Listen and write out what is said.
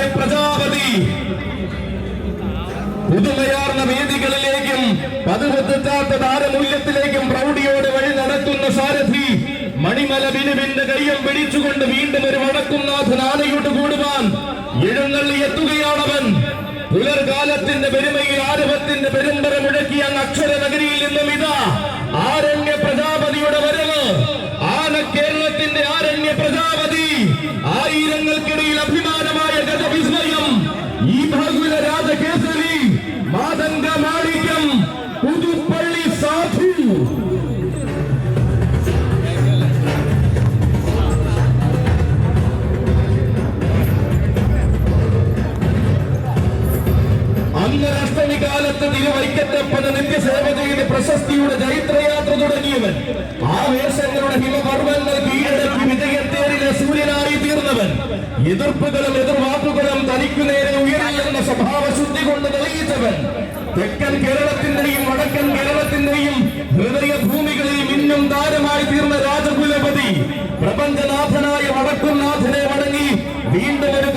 ആരണ്യ പ്രജാപതി. പുതുമയാർന്ന വേദികളിലേക്കും പതിവെത്താത്ത താരമൂല്യത്തിലേക്കും പ്രൗഢിയോടെ വഴി നടത്തുന്ന സാരഥി മണിമല ബിനുവിന്റെ കയ്യം പിടിച്ചുകൊണ്ട് വീണ്ടും ഒരു വടക്കുംനാഥൻ ആനയോട്ട് കൂടുവാൻ എഴുന്നള്ളി എത്തുകയാണവൻ. പുലർകാലത്തിന്റെ പെരുമയിൽ ആരവത്തിന്റെ പെരുമ്പറ മുഴക്കിയ അങ്ങ് അക്ഷര നഗരിയിൽ നിന്നും ഇതാ ആരണ്യ പ്രജാപതിയുടെ വരവ്. ആന കേരളത്തിന്റെ ആരണ്യ പ്രജാപതി. ആയിരങ്ങൾക്കിടയിൽ അഭിമാനമായ അന്നരഷ്ടമി കാലത്ത് തിരുവൈക്കത്തപ്പന നിത്യസേവ ചെയ്ത് പ്രശസ്തിയുടെ ചരിത്രയാത്ര തുടങ്ങിയവൻ. ആ വേഷങ്ങളുടെ ഹിമപർവങ്ങൾ കീഴടക്കി വിജയത്തേറിലെ സൂര്യനായി തീർന്നവൻ. എതിർപ്പുകളും എതിർവാക്കുകളും തനിക്കു നേരെ ഉയരില്ലെന്ന സ്വഭാവ ശുദ്ധി കൊണ്ട് തെളിയിച്ചവൻ. തെക്കൻ കേരളത്തിന്റെയും വടക്കൻ കേരളത്തിന്റെയും ഹൃദയ ഭൂമികളിൽ ഇന്നും താരമായി തീർന്ന രാജകുലപതി. പ്രപഞ്ചനാഥനായ വടക്കുംനാഥനെ മടങ്ങി വീണ്ടും ഒരു